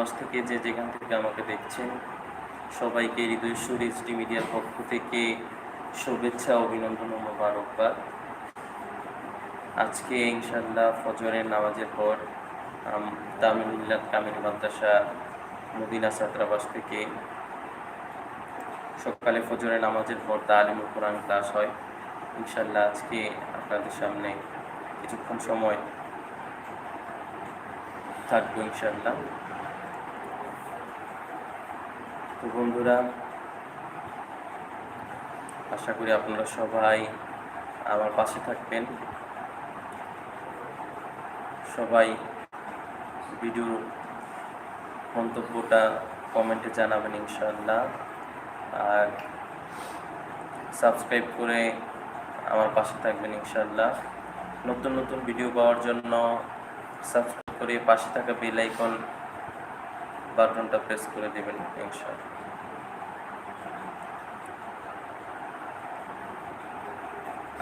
প্রবাস থেকে যে যেখান থেকে আমাকে দেখছেন, সবাইকে হৃদয় সুর এইচডি মিডিয়ার পক্ষ থেকে শুভেচ্ছা, অভিনন্দন মোবারকবাদ। আজকে ইনশাল্লাহ ফজরের নামাজের পর তামিলুল্লাহ কামিল মাদ্রাসা মদিনা ছাত্রাবাস থেকে সকালে ফজরের নামাজের পর তালিমুল কোরআন ক্লাস হয়। ইনশাল্লাহ আজকে আপনাদের সামনে কিছুক্ষণ সময় থাকব ইনশাল্লাহ তো বন্ধুরা, আশা করি আপনারা সবাই আমার পাশে থাকবেন। সবাই ভিডিওর মন্তব্যটা কমেন্টে জানাবেন ইনশাল্লাহ আর সাবস্ক্রাইব করে আমার পাশে থাকবেন ইনশাল্লাহ নতুন নতুন ভিডিও পাওয়ার জন্য সাবস্ক্রাইব করে পাশে থাকা বেল আইকন বাটনটা প্রেস করে দেবেন ইনশাল্লাহ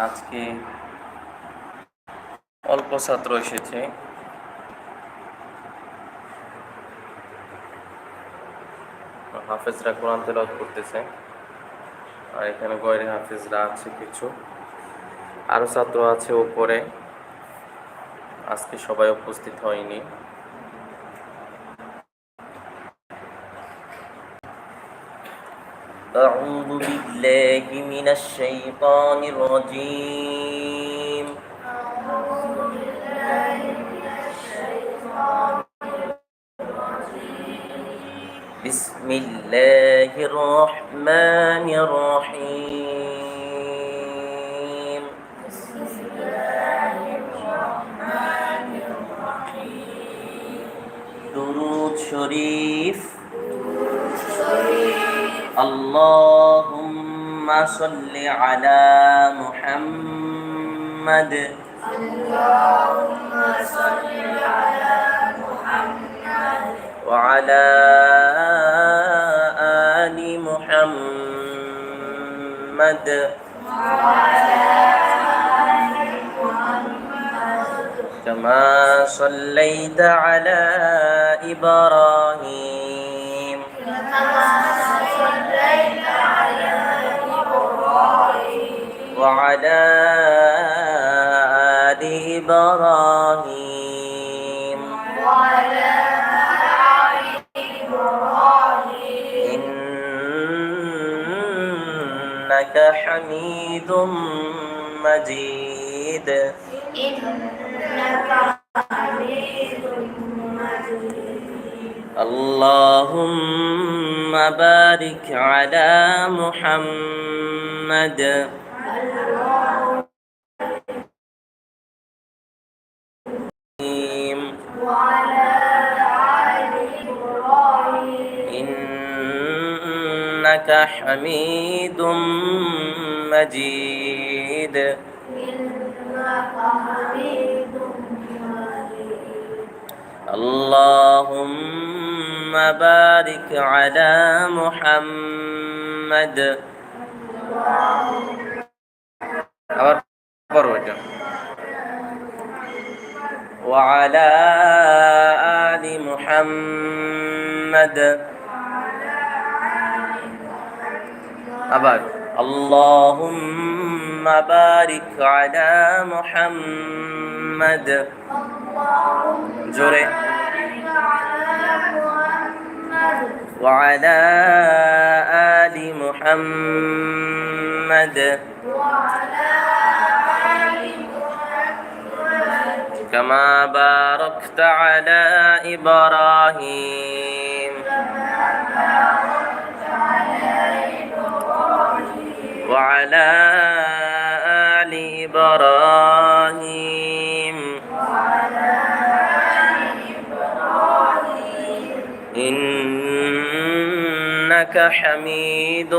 আজকে অল্প ছাত্র এসেছে। হাফেজরা কোরআন তেলাওয়াত করতেছে। আর এখানে গয়রে হাফেজরা আছে কিছু। আরও ছাত্র আছে উপরে আজকে সবাই উপস্থিত হয়নি। أعوذ بالله من الشيطان الرجيم. بسم الله الرحمن الرحيم. درود شريف. الله اللهم صل على محمد. اللهم صل على محمد. وعلى آل محمد. وعلى آل محمد كما صليت على إبراهيم. كما صليت وعلى آل إبراهيم. إنك حميد مجيد. اللهم بارك على محمد. إنك حميد مجيد اللهم بارك على محمد আবার পড়ো এটা وعلى آل محمد আবার اللهم بارك على محمد জোরে وعلى آل محمد كما باركت على إبراهيم وعلى آل إبراهيم. إنك حميد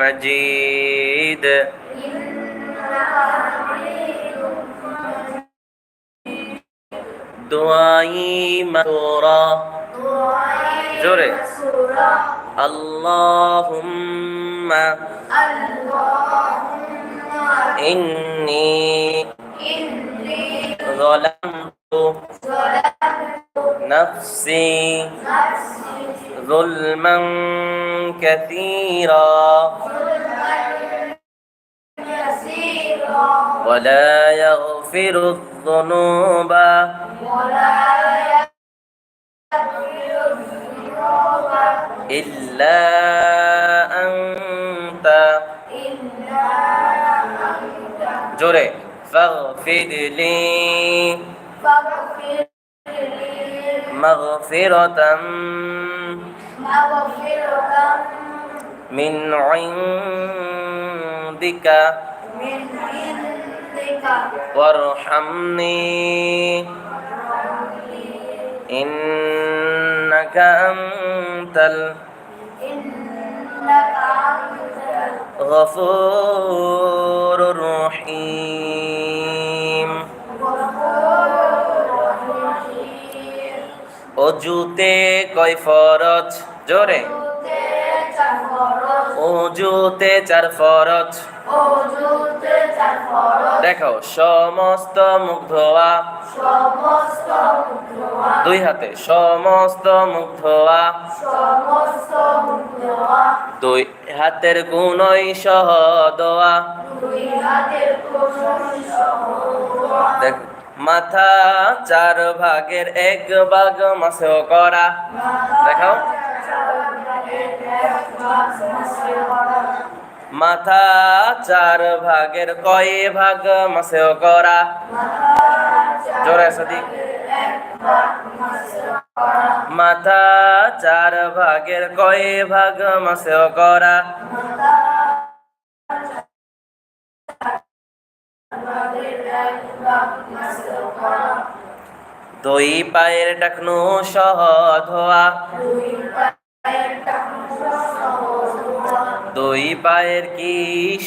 مجيد. دعائي مأثورة جري اللهم إني ظلمت نفسي ظلما كثيرا. ولا يغفر الذنوب. ولا لي. مغفرة مغفرة من عندك. من عندك وارحمني. إنك أنت إنك أنت الغفور الرحيم. অজুতে কয় ফরজ? জোরে। ওজুতে চার ফরজ। অজুতে চার ফরজ। দেখো সমস্ত মুখ ধোয়া। দুই হাতে সমস্ত মুখ ধোয়া। দুই হাতের গুণই সহ দোয়া। দেখ মাথা চার ভাগের এক ভাগ মাসেও করা। দেখাও। মাথা চার ভাগের কয় ভাগ মাসেও করা। জোরে সাদিক মাথা চার ভাগের কয় ভাগ মাসেও করা। দুই পায়ের টাকনু সহ ধোয়া দুই পায়ের কি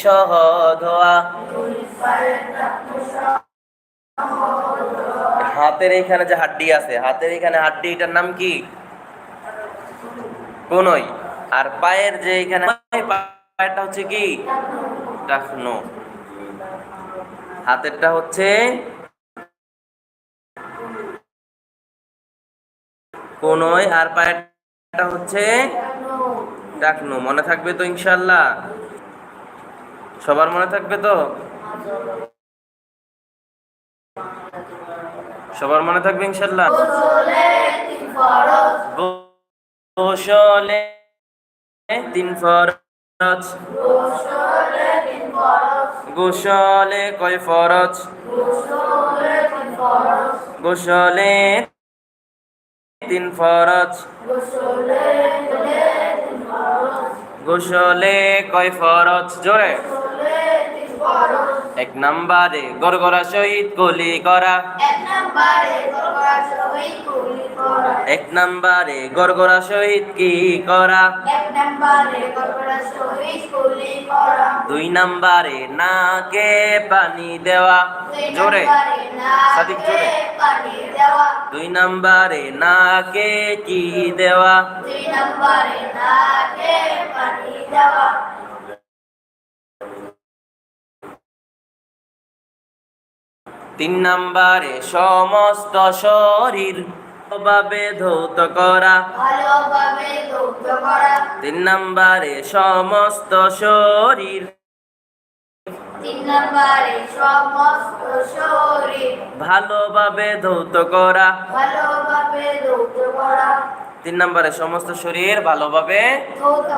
সহ ধোয়া হাতের এইখানে যে হাড্ডি আছে, হাতের এইখানে হাড্ডি, এটার নাম কি? কোনই। আর পায়ের যে এইখানে, পায়েরটা হচ্ছে কি? টাকনু। হাতেরটা হচ্ছে কোনই আর পায়েরটা হচ্ছে টাকনু মনে থাকবে তো ইনশাল্লাহ সবার মনে থাকবে তো? সবার মনে থাকবে ইনশাল্লাহ গোসলে তিন ফরজ। গোসলে কয় ফরজ? গোসলে তিন ফরজ। গোসলে কয় ফরজ? জোরে। এক নাম্বারে গরগরা সহিত কলি করা। এক নম্বরে গরগরা সহিত কুলি করা। এক নাম্বারে গরগরা সহিত কি করা? এক নম্বরে গরগরা সহিত কুলি করা। দুই নাম্বারে নাকে পানি দেওয়া। জোরে। সাদিক জোরে। পানি দেওয়া। দুই নাম্বারে নাকে কি দেওয়া? দুই নম্বরে নাকে পানি দেওয়া। তিন নাম্বারে সমস্ত শরীর ভাবে ধৌত করা। ভালোভাবে তিন নাম্বারে সমস্ত শরীর ভালোভাবে ধৌত করা। তিন নাম্বারে সমস্ত শরীর ভালোভাবে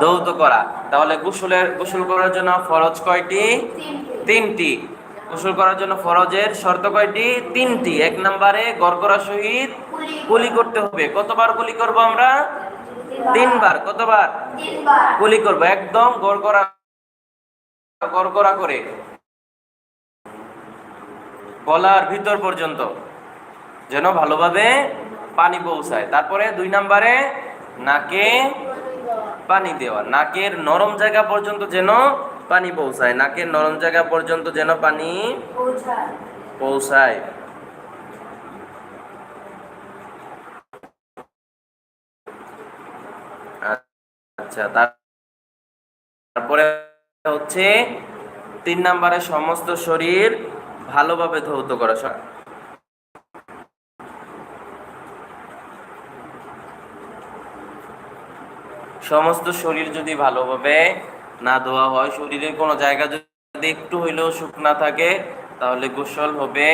ধৌত করা। তাহলে গোসলের গোসল করার জন্য ফরজ কয়টি? তিনটি। গোসল করার জন্য ফরজের শর্ত কয়টি? তিনটি। এক নম্বরে গড়গড়া সহিত কুলি করতে হবে। কতবার কুলি করব আমরা? তিনবার। কতবার? কুলি করব। একদম গড়গড়া গড়গড়া করে। গলার ভিতর পর্যন্ত। যেন ভালোভাবে পানি পৌঁছায়। তারপরে দুই নম্বরে নাকে পানি দেওয়া। নাকের নরম জায়গা পর্যন্ত যেন পানি পৌঁছায় নাকের নরম জায়গা পর্যন্ত যেন পানি পৌঁছায়। আচ্ছা তারপরে হচ্ছে তিন নম্বরে সমস্ত শরীর ভালোভাবে ধৌত করা। সমস্ত শরীর যদি ভালোভাবে না ধোয়া হয়, শরীরের কোনো জায়গা যদি একটু হইলেও শুকনা থাকে, তাহলে গোসল হবে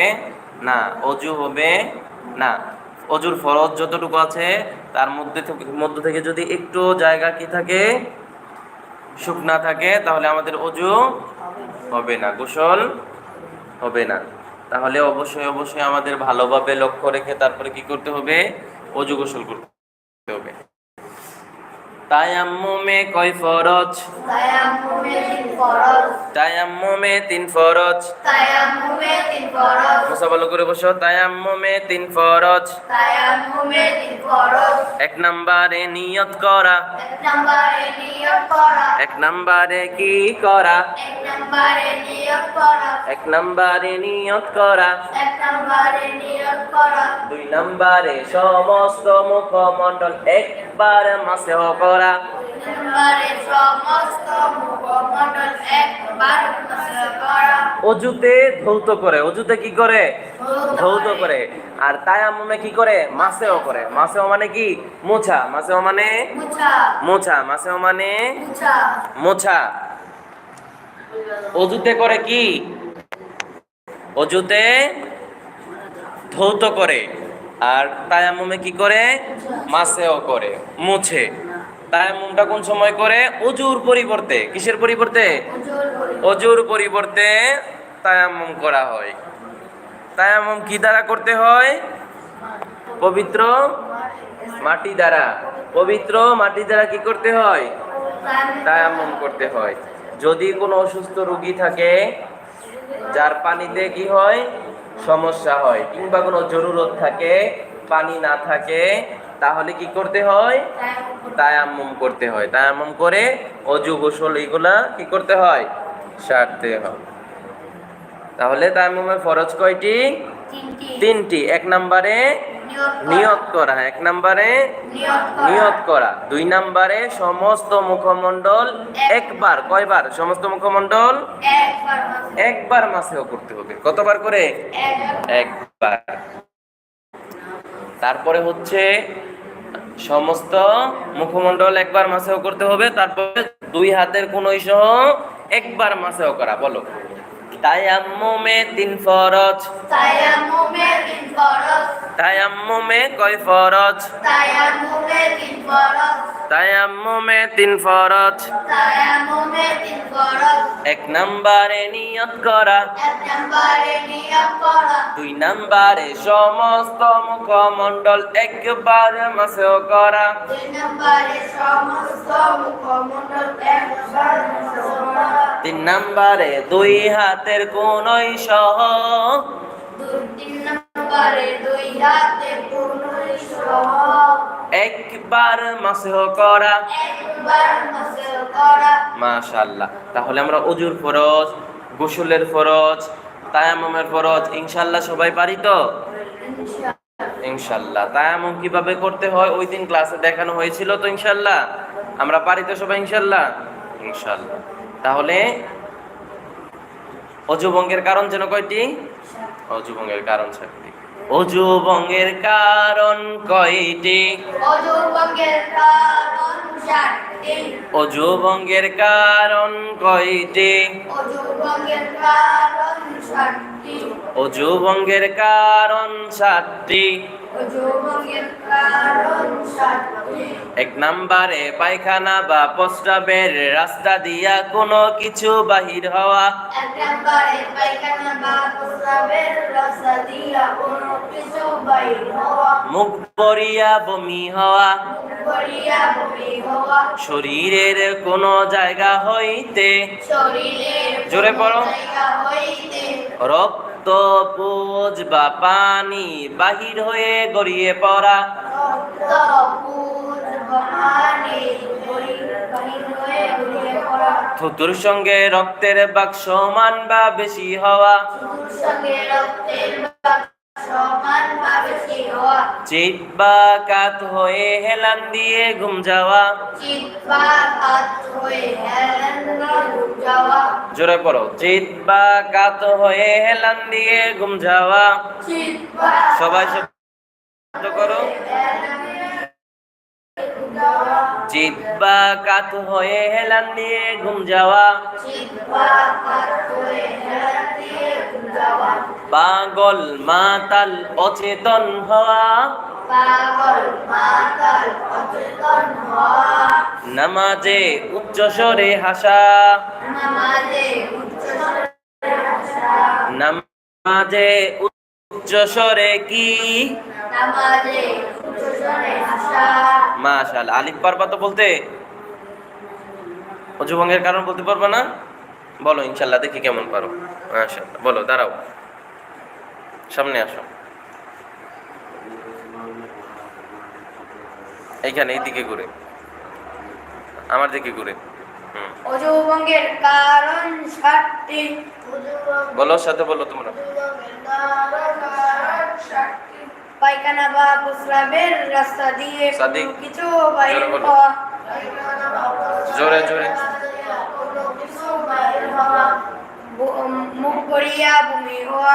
না, অজু হবে না। অজুর ফরজ যতটুকু আছে, তার মধ্যে মধ্য থেকে যদি একটু জায়গা কি থাকে শুকনা থাকে, তাহলে আমাদের অজু হবে না, গোসল হবে না। তাহলে অবশ্যই অবশ্যই আমাদের ভালোভাবে লক্ষ্য রেখে তারপরে কি করতে হবে? অজু গোসল করতে হবে। তায়াম্মুমে কয় ফরজ? তায়াম্মুমে তিন ফরজ। তায়াম্মুমে তিন ফরজ। তায়াম্মুমে তিন ফরজ। মুসা ভালো করে বসো। তায়াম্মুমে তিন ফরজ। তায়াম্মুমে তিন ফরজ। এক নম্বরে নিয়ত করা। এক নম্বরে নিয়ত করা। এক নম্বরে কি করা? এক নম্বরে নিয়ত করা। এক নম্বরে নিয়ত করা। এক নম্বরে নিয়ত করা। দুই নম্বরে সমস্ত মুখমণ্ডল একবার মাসেহ করা করা। অজুতে ধৌত করে। অজুতে কি করে? ধৌত করে। আর তাই তায়াম্মুমে কি করে? মাসেও করে। মাসেও মানে কি? মোছা। মাসেও মানে? মোছা। মাসেও মানে? মোছা। অজুতে করে কি? অজুতে ধৌত করে। আর তায়াম্মুমে কি করে? মাসেও করে। মুছে। তায়াম্মুমটা কোন সময় করে? অজুর পরিবর্তে। কিসের পরিবর্তে? অজুর পরিবর্তে তায়াম্মুম করা হয়। তায়াম্মুম কি দ্বারা করতে হয়? পবিত্র মাটি দ্বারা। পবিত্র মাটি দ্বারা কি করতে হয়? তায়াম্মুম করতে হয়। যদি কোনো অসুস্থ রোগী থাকে যার পানিতে কি হয়? সমস্যা হয়। কিংবা কোনো জরুরত থাকে পানি না থাকে তাহলে কি করতে হয়? তায়াম্মুম। করতে হয়। তায়াম্মুম করে অজু গোসল এইগুলা কি করতে হয়? সারতে হয়। তাহলে তায়াম্মুমের ফরজ কয়টি? তিনটি। এক নম্বরে নিয়ত করা। এক নম্বরে নিয়ত করা। দুই নম্বরে সমস্ত মুখমণ্ডল একবার কয়বার? সমস্ত মুখমণ্ডল একবার একবার মাসেও করতে হবে। কতবার করে? একবার। তারপরে হচ্ছে সমস্ত মুখমণ্ডল একবার মাসেও করতে হবে, তারপরে দুই হাতের কোনই সহ একবার মাসেও করা, বলো। তায়াম্মুমে তিন ফরজ। তায়াম্মুমে তিন ফরজ। তায়াম্মুমে কয় ফরজ? তায়াম্মুমে তিন ফরজ। তায়াম্মুমে তিন ফরজ। তায়াম্মুমে তিন ফরজ। এক নম্বরে নিয়ত করা। এক নম্বরে নিয়ত করা। দুই নম্বরে সমস্ত মুখমণ্ডল একবার মাসেও করা। দুই নম্বরে সমস্ত মুখমণ্ডল একবার মসল করা। তিন নম্বরে দুই হাতের কোনই সহ সহ একবার মাসেহ করা। মাশাল্লাহ তাহলে আমরা অজুর ফরজ গোসলের ফরজ ফরজ ইনশাল্লাহ সবাই পারি তো? ইনশাল্লাহ তায়াম্মুম কীভাবে করতে হয়? ওই দিন ক্লাসে দেখানো হয়েছিল তো ইনশাল্লাহ আমরা পারি তো সবাই ইনশাল্লাহ ইনশাল্লাহ তাহলে অজু ভঙ্গের কারণ যেন কয়টি? অজু ভঙ্গের কারণ চারটি অজু ভঙ্গের কারণ কয়টি? অজুবঙ্গের কারণ কয়টি? অজুবঙ্গের কারণ সাতটি। অজুবঙ্গের এক নম্বরে পায়খানা বা প্রস্রাবের রাস্তা দিয়া কোনো কিছু বাহির হওয়া। এক নম্বরে পায়খানা বা প্রস্রাবের রাস্তা দিয়া কোনো কিছু বাইর হওয়া। মুখ পরিয়া বমি হওয়া। শরীরের কোনো জায়গা হইতে শরীরের জোরে পড়ো। রক্ত পুজ বা পানি বাহির হয়ে গড়িয়ে পড়া। থুতুর সঙ্গে রক্তের বাক্স সমান বা বেশি হওয়া। শুকুর সঙ্গে রক্তের ভাগ সমান ভাবে বেশি হওয়া। চিত বা কাত হয়ে হেলান দিয়ে ঘুম যাওয়া। জোরে পড়ো। চিত বা কাত হয়ে হেলান দিয়ে ঘুম যাওয়া। সবাই শব্দ করো। হেলেন ঘুম যাওয়া চিত বা কাত হয়ে হেলান দিয়ে ঘুম যাওয়া। পাগল মাতাল অচেতন হওয়া। নামাজে উচ্চ স্বরে হাসা। নামাজে উচ্চ স্বরে হাসা নামাজে। উচ্চ স্বরে কি মাশাল আলিফ পারবা তো বলতে? অজুভঙ্গের কারণ বলতে পারবা না? বলো ইনশাল্লাহ দেখি কেমন পারো। মাশাল্লাহ বলো দাঁড়াও। সামনে আসো। এইখানে এইদিকে ঘুরে। আমার দিকে ঘুরে। হুম। কারণ সাতটি। বলো সাথে বলো তোমরা। পায়খানা বা প্রস্রাবের রাস্তা দিয়ে কিছু বাইর জোরে হওয়া। জোরে জোরে। মুখ করিয়া বমি হওয়া।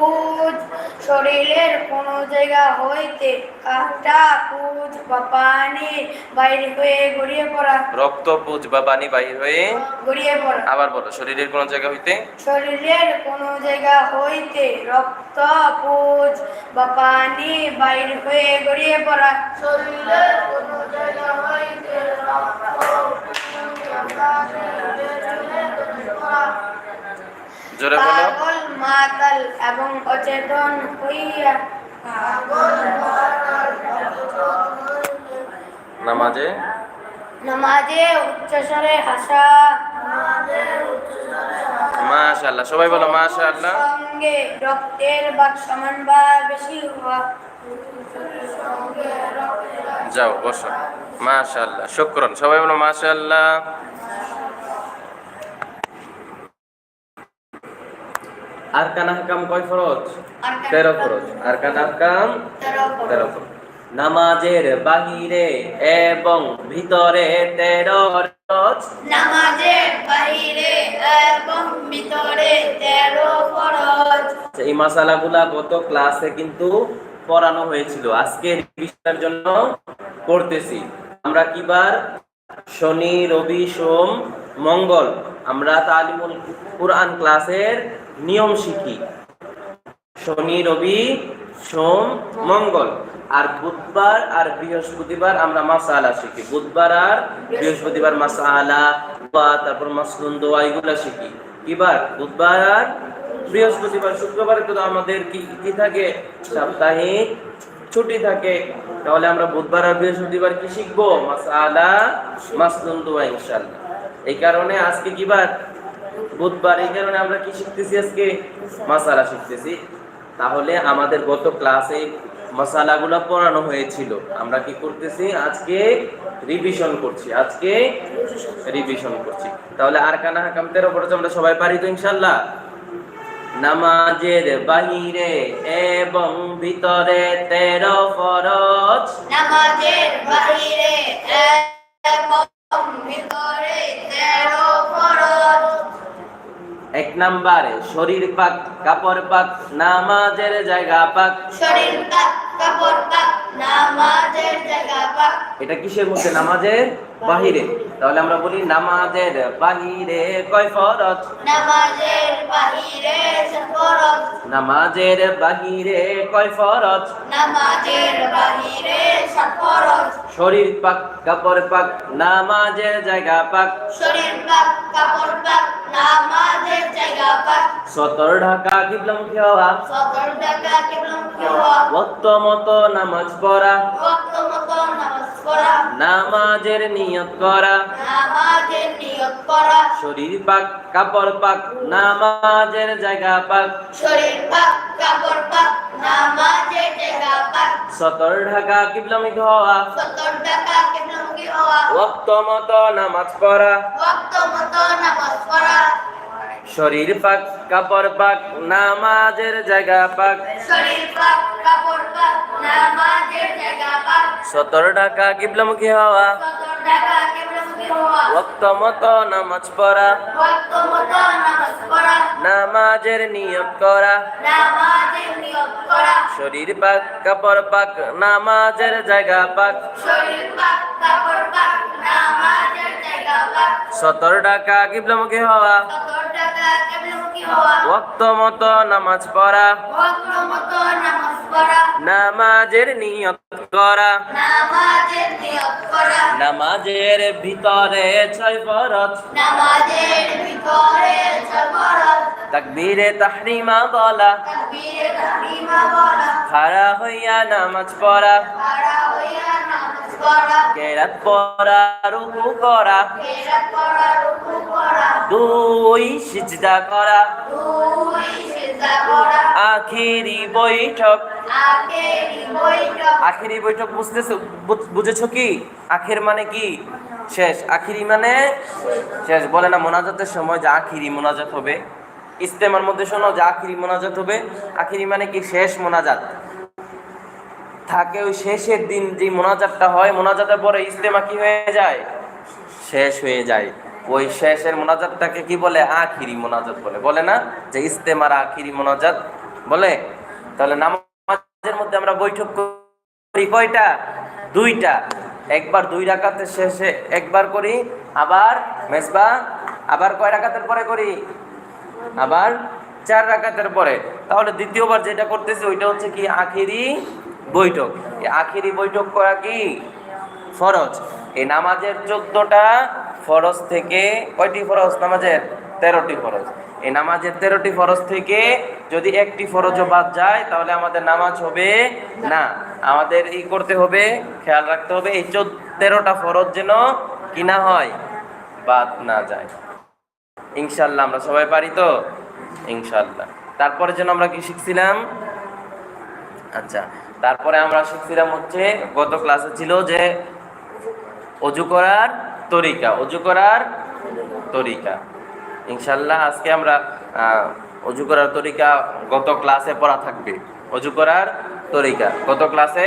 উজ শরীরের কোনো জায়গা হইতে কাটা পুজ বা পানি বাইরে হয়ে গড়িয়ে পড়া। রক্ত পুজ বা পানি বাহির হয়ে গড়িয়ে পড়া। আবার বলো শরীরের কোন জায়গা হইতে? শরীরের কোনো জায়গা হইতে রক্ত পুজ বা পানি বাইর হয়ে গড়িয়ে পড়া। শরীরের কোনো জায়গা হইতে জোরে বলো। মাতাল এবং অচেতন হইয়া নামাজে? নামাজে উচ্চস্বরে হাসা। মাশাআল্লাহ সবাই বলো মাশাআল্লাহ। সঙ্গে রক্তের বাক সমান বা বেশি হওয়া। যাও বসো। মাশাআল্লাহ শুকরান। সবাই বলো মাশাআল্লাহ। আর কানা হাকাম কয় ফরজ? তেরো ফরজ। আর কানা হাকাম তেরো ফরজ। নামাজের বাহিরে এবং ভিতরে তেরো ফরজ। নামাজের বাহিরে এবং ভিতরে তেরো ফরজ। এই মাসালাগুলা গত ক্লাসে কিন্তু পড়ানো হয়েছিল। আজকে রিভিশনের জন্য করতেছি আমরা কিবার? শনি রবি সোম মঙ্গল। আমরা তালিমুল কোরআন ক্লাসের নিয়ম শিখি। শনি, রবি, সোম, মঙ্গল। আর বুধবার আর বৃহস্পতিবার আমরা মাসালা শিখি। বুধবার আর বৃহস্পতিবার মাসালা, বা তারপর মাসলুন দোয়া এগুলা শিখি। কিবার? বুধবার আর বৃহস্পতিবার, শুক্রবারে তো আমাদের কি কি থাকে? সাপ্তাহিক ছুটি থাকে। তাহলে আমরা বুধবার আর বৃহস্পতিবার কি শিখব? মাসালা মাসলুন দোয়া ইনশাল্লাহ এই কারণে আজকে কিবার? বুধবার, এই কারণে আমরা কি শিখতেছি আজকে? মাসালা শিখতেছি। তাহলে আমাদের গত ক্লাসে মশালাগুলো পড়ানো হয়েছিল। আমরা কি করতেছি? আজকে রিভিশন করছি। আজকে রিভিশন করছি। তাহলে আর কানা হাকাম তেরো পড়েছে আমরা সবাই পারি তো ইনশাল্লাহ? নামাজের বাহিরে এবং ভিতরে তেরো ফরজ। নামাজের বাহিরে এবং ভিতরে তেরো ফরজ। এক নাম্বারে শরীর পাক কাপড় পাক নামাজের জায়গা পাক। শরীর পাক কাপড় পাক। এটা কিসের মধ্যে? নামাজের বাহিরে। তাহলে আমরা বলি নামাজের বাহিরে কয় ফরজ? নামাজের বাহিরে ফরজ। নামাজের বাহিরে কয় ফরজ? নামাজের বাহিরে ফরজ। শরীর পাক কাপড় পাক নামাজের জায়গা পাক। শরীর পাক কাপড় পাক নামাজের জায়গা পাক। সতর ঢাকা কিবলামুখী হওয়া। সতর টাকা কেবলম হওয়া। ওয়াক্ত মতো নামাজ পড়া নামাজের নিয়ত করা। নামাজের নিয়ত করা। শরীর পাক কাপড় পাক নামাজের জায়গা পাক। শরীর পাক কাপড় পাক নামাজের জায়গা পাক। সতর ঢাকা কিবলামুখী হওয়া। সতর টাকা কেবলম হওয়া। ওয়াক্ত মতো নামাজ পড়া। ওয়াক্ত মতো নামাজ পড়া। শরীর পাক কাপড় পাক নামাজের জায়গা পাক। শরীর পাক সতর ঢাকা কিবলামুখী হওয়া। টাকা ওয়াক্ত মতো নামাজ পড়া। নামাজের নিয়ত করা। শরীর পাক, কাপড় পাক, নামাজের জায়গা পাক। সতর টাকা কিবলামুখী হওয়া। ওয়াক্ত মতো নামাজ পড়া। নামাজের নিয়ত করা। নামাজের ভিতরে ছয় ফরজ। নামাজের ভিতরে ছয় বলা তাকবীরে তাহরিমা বলা। খাড়া হইয়া নামাজ পড়া। খাড়া হইয়া নামাজ পড়া। কেরাত পড়া রুকু করা। কেরাত পড়া রুকু করা। দুই সিজদা করা। দুই সিজদা করা। আখিরি বৈঠক। আখেরি বৈঠক। আখিরি বৈঠক বুঝতেছো? বুঝ- বুঝেছ কি? আখের মানে কি? শেষ। আখিরি মানে? শেষ। বলে না মোনাজাতের সময় যে আখিরি মোনাজাত হবে। ইস্তেমার মধ্যে শোনো, যে আখিরি মোনাজাত হবে। আখিরি মানে কি? শেষ মোনাজাত। থাকে ওই শেষের দিন যে মোনাজাতটা হয়, মোনাজাতের পরে ইস্তেমা কি হয়ে যায়? শেষ হয়ে যায়। ওই শেষের মোনাজাতটাকে কি বলে? আখিরি মোনাজাত বলে। বলে না? যে ইস্তেমার আখিরি মোনাজাত। বলে? তাহলে নামাজের মধ্যে আমরা বৈঠক করি কয়টা? দুইটা। একবার দুই রাকাতের শেষে একবার করি, আবার মেজবা আবার কয় রাকাতের পরে করি? আবার চার রাকাতের পরে। তাহলে দ্বিতীয়বার যেটা করতেছি, ওইটা হচ্ছে কি আখিরি বৈঠক। আখিরি বৈঠক করা কি? ফরজ। এই নামাজের চোদ্দটা ফরজ থেকে কয়টি ফরজ? নামাজের তেরোটি ফরজ। এই নামাজের তেরোটি ফরজ থেকে যদি একটি ফরজও বাদ যায়, তাহলে আমাদের নামাজ হবে না। আমাদের ই করতে হবে, খেয়াল রাখতে হবে, এই চোদ্দ তেরোটা ফরজ যেন কিনা হয়, বাদ না যায়। ইনশাল্লাহ আমরা সবাই পারি তো? ইনশাল্লাহ তারপরে যেন আমরা কি শিখছিলাম? আচ্ছা তারপরে আমরা শিখছিলাম হচ্ছে, গত ক্লাসে ছিল যে অজু করার তরিকা, অজু করার তরিকা। ইনশাল্লাহ আজকে আমরা অজু করার তরিকা গত ক্লাসে পড়া থাকবে। অজু করার তরিকা, গত ক্লাসে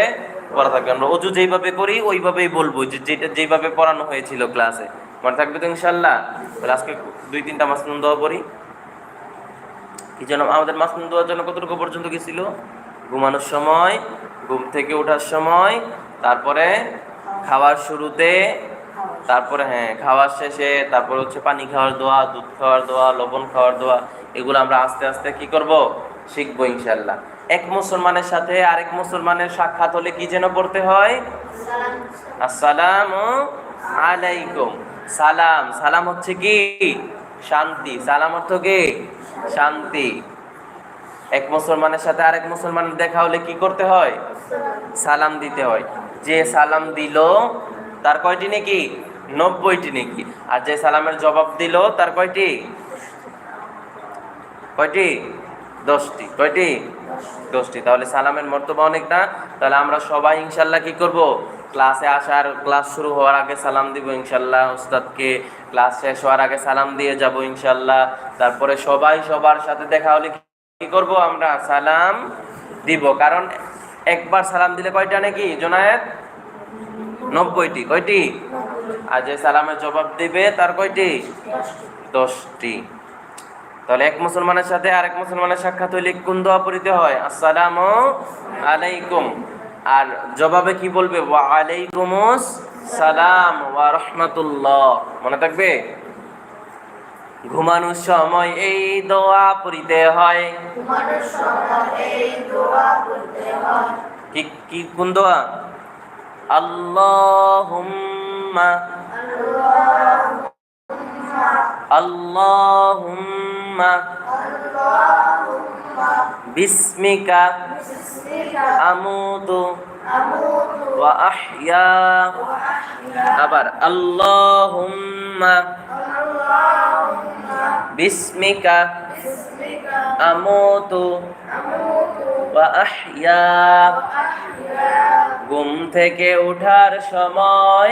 পড়া থাকবে। আমরা অজু যেইভাবে করি, ওইভাবেই বলব যে যেটা যেইভাবে পড়ানো হয়েছিল ক্লাসে মনে থাকবে তো ইনশাল্লাহ। তাহলে আজকে দুই তিনটা মাসনুন দোয়া পড়ি। কি যেন আমাদের মাসনুন দেওয়ার জন্য কতটুকু পর্যন্ত গেছিল? ঘুমানোর সময় ঘুম থেকে ওঠার সময় তারপরে খাওয়ার শুরুতে তারপরে হ্যাঁ খাওয়ার শেষে তারপরে হচ্ছে পানি খাওয়ার দোয়া দুধ খাওয়ার দোয়া লবণ খাওয়ার দোয়া এগুলো আমরা আস্তে আস্তে কি করব? শিখব ইনশাল্লাহ। এক মুসলমানের সাথে আরেক মুসলমানের সাক্ষাৎ হলে কি যেন পড়তে হয়? আসসালামু আলাইকুম সালাম। সালাম হচ্ছে কি? শান্তি। সালাম অর্থ কি? শান্তি। এক মুসলমানের সাথে আরেক মুসলমানের দেখা হলে কি করতে হয়? সালাম দিতে হয়। যে সালাম দিল, তার কয়টি নাকি? নব্বইটি নাকি। আর যে সালামের জবাব দিল, তার কয়টি? কয়টি? দশটি। কয়টি? দশটি। তাহলে সালামের মর্তবা অনেকটা। তাহলে আমরা সবাই ইনশাল্লাহ কি করব? ক্লাসে আসার ক্লাস শুরু হওয়ার আগে সালাম দিব ইনশাল্লাহ। উস্তাদকে ক্লাস শেষ হওয়ার আগে সালাম দিয়ে যাব ইনশাল্লাহ। তারপরে সবাই সবার সাথে দেখা হলে কি করব আমরা? সালাম দিব। কারণ একবার সালাম দিলে কয়টা নাকি জোনায়েত নব্বইটি। কয়টি? আর যে সালামের জবাব দিবে তার কয়টি? দশটি। তাহলে এক মুসলমানের সাথে আর আরেক মুসলমানের সাক্ষাৎ হইলে কোন দোয়া পড়িতে হয়? আসসালামু আলাইকুম। আর জবাবে কি বলবে? ওয়া আলাইকুমুস সালাম ওয়া রাহমাতুল্লাহ। মনে থাকবে? হয়। ঘুমানোর সময় এই দোয়া পড়তে হয়। কি কি কোন দোয়া? আল্লাহুম্মা। আল্লাহুম্মা। আবার আল্লাহুম্মা বিসমিকা আমুতু ওয়া ঘুম থেকে ওঠার সময়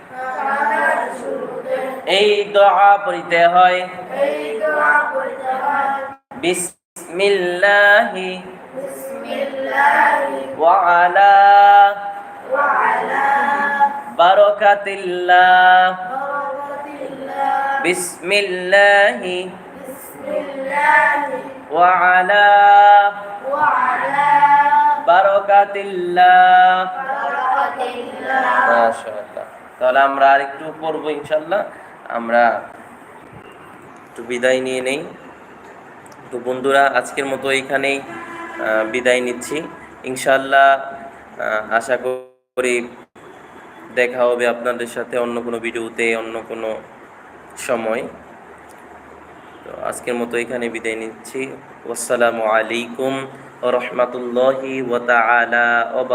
এই দোয়া পড়িতে হয়। হয়। বিসমিল্লাহি ওয়ালা বারাকাতিল্লাহ। বিসমিল্লাহি ওয়ালা ওয়া বারাকাতিল্লাহ। মাশাআল্লাহ। তাহলে আমরা আর একটু পড়ব ইনশাল্লাহ আমরা একটু বিদায় নিয়ে নেই। তো বন্ধুরা, আজকের মতো এইখানেই বিদায় নিচ্ছি। ইনশাল্লাহ আশা করি দেখা হবে আপনাদের সাথে অন্য কোনো ভিডিওতে, অন্য কোনো সময়। তো আজকের মতো এখানে বিদায় নিচ্ছি। আসসালামু আলাইকুম রহমতুল্লাহি ওয়া তাআলা ওয়া